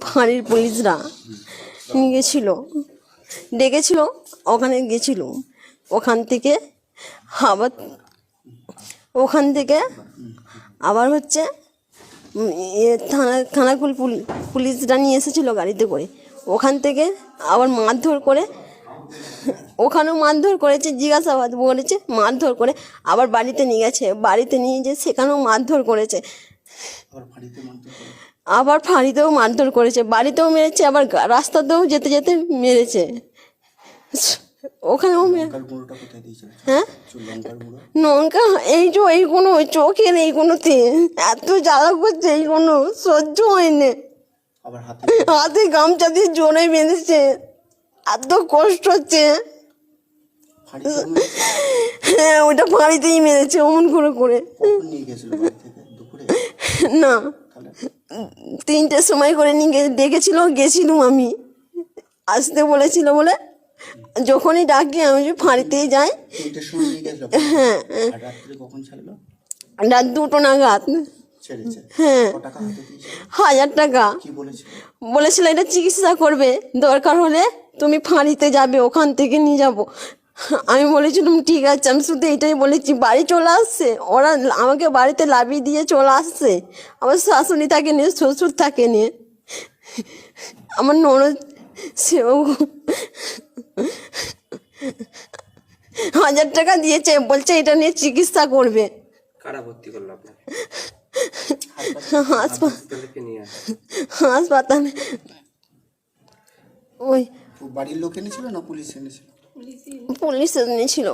ফাঁড়ির পুলিশরা নিয়ে গেছিল। ডেকেছিল, ওখানে গেছিল। ওখান থেকে আবার, ওখান থেকে আবার হচ্ছে থানা, থানাকুল পুলি- পুলিশরা নিয়ে এসেছিল গাড়িতে করে। ওখান থেকে আবার মারধর করে, ওখানেও মারধর করেছে, জিজ্ঞাসাবাদ বলেছে, মারধর করে আবার বাড়িতে নিয়ে গেছে। বাড়িতে নিয়ে যে সেখানেও মারধর করেছে। আবার ফাঁড়িতেও মারধর করেছে বাড়িতেও মেরেছে আবার রাস্তাতেও যেতে যেতে মেরেছে। ওখানেও হ্যাঁ? লঙ্কা এই যে এইগুলো চোখের এইগুলোতে এত জ্বালা করছে এইগুলো সহ্য হয়নি। হাতে হাতে গামছা দিয়ে জোরে বেঁধেছে। এত কষ্ট হচ্ছে। হ্যাঁ ওটা ফাঁড়িতেই মেরেছে অমন করে করে। না। তিনটের সময় করে নিয়ে ডেকেছিল গেছিলাম আমি। আসতে বলেছিল বলে যখনই ডাকি আমি যে ফাঁড়িতেই যাই। হ্যাঁ। রাত দুটো নাগাদ। হ্যাঁ। হাজার টাকা। বলেছিল এটা চিকিৎসা করবে। দরকার হলে তুমি ফাঁড়িতে যাবে ওখান থেকে নিয়ে যাব। আমি বলেছিলাম ঠিক আছে আমি শুধু এটাই বলেছি বাড়ি চলে আসছে। ওরা আমাকে বাড়িতে লাভিয়ে দিয়ে চলে আসছে। আমার শাশুড়ি থাকে নিয়ে শ্বশুর থাকে নিয়ে। আমার ননদ সেও হাজার টাকা দিয়েছে বলছে এটা নিয়ে চিকিৎসা করবে। হাসপাতালে ওই বাড়ির লোক এনেছিল না পুলিশ এনেছিল? পুলিশ এনেছিল